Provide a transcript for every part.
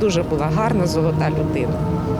Дуже була гарна, золота людина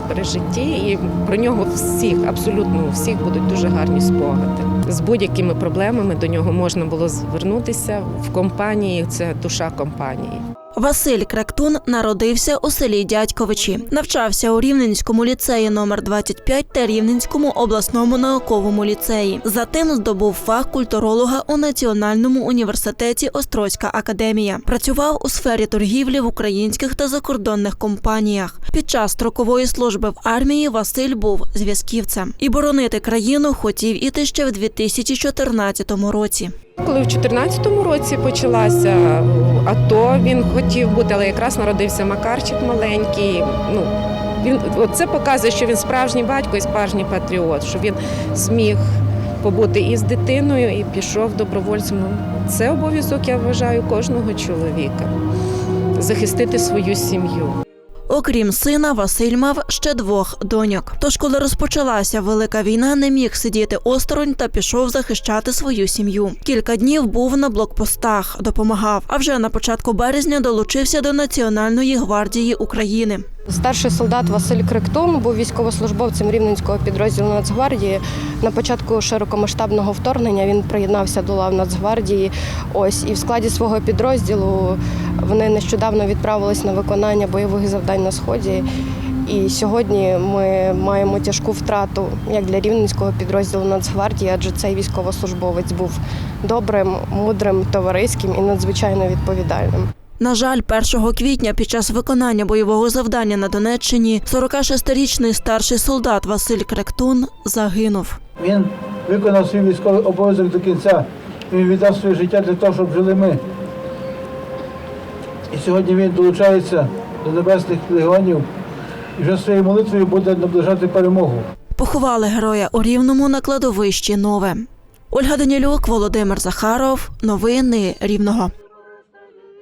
при житті, і про нього всіх, абсолютно у всіх будуть дуже гарні спогади. З будь-якими проблемами до нього можна було звернутися в компанії. Це душа компанії. Василь Кректун народився у селі Дядьковичі. Навчався у Рівненському ліцеї номер 25 та Рівненському обласному науковому ліцеї. Затим здобув фах культуролога у Національному університеті Острозька академія. Працював у сфері торгівлі в українських та закордонних компаніях. Під час строкової служби в армії Василь був зв'язківцем і боронити країну хотів іти ще в 2014 році. Коли в 2014 році почалася АТО, він хотів бути, але якраз народився Макарчик маленький. Ну він це показує, що він справжній батько і справжній патріот, що він зміг побути із дитиною і пішов добровольцем. Ну, Це обов'язок, я вважаю, кожного чоловіка захистити свою сім'ю. Окрім сина, Василь мав ще двох доньок. Тож, коли розпочалася велика війна, не міг сидіти осторонь та пішов захищати свою сім'ю. Кілька днів був на блокпостах, допомагав. А вже на початку березня долучився до Національної гвардії України. Старший солдат Василь Криктун був військовослужбовцем рівненського підрозділу Нацгвардії. На початку широкомасштабного вторгнення він приєднався до лав Нацгвардії. Ось і в складі свого підрозділу вони нещодавно відправились на виконання бойових завдань на сході. І сьогодні ми маємо тяжку втрату як для рівненського підрозділу Нацгвардії, адже цей військовослужбовець був добрим, мудрим, товариським і надзвичайно відповідальним. На жаль, 1 квітня під час виконання бойового завдання на Донеччині 46-річний старший солдат Василь Кректун загинув. Він виконав свій військовий обов'язок до кінця. Він віддав своє життя для того, щоб жили ми. І сьогодні він долучається до небесних легіонів і вже своєю молитвою буде наближати перемогу. Поховали героя у Рівному на кладовищі Нове. Ольга Данілюк, Володимир Захаров. Новини Рівного.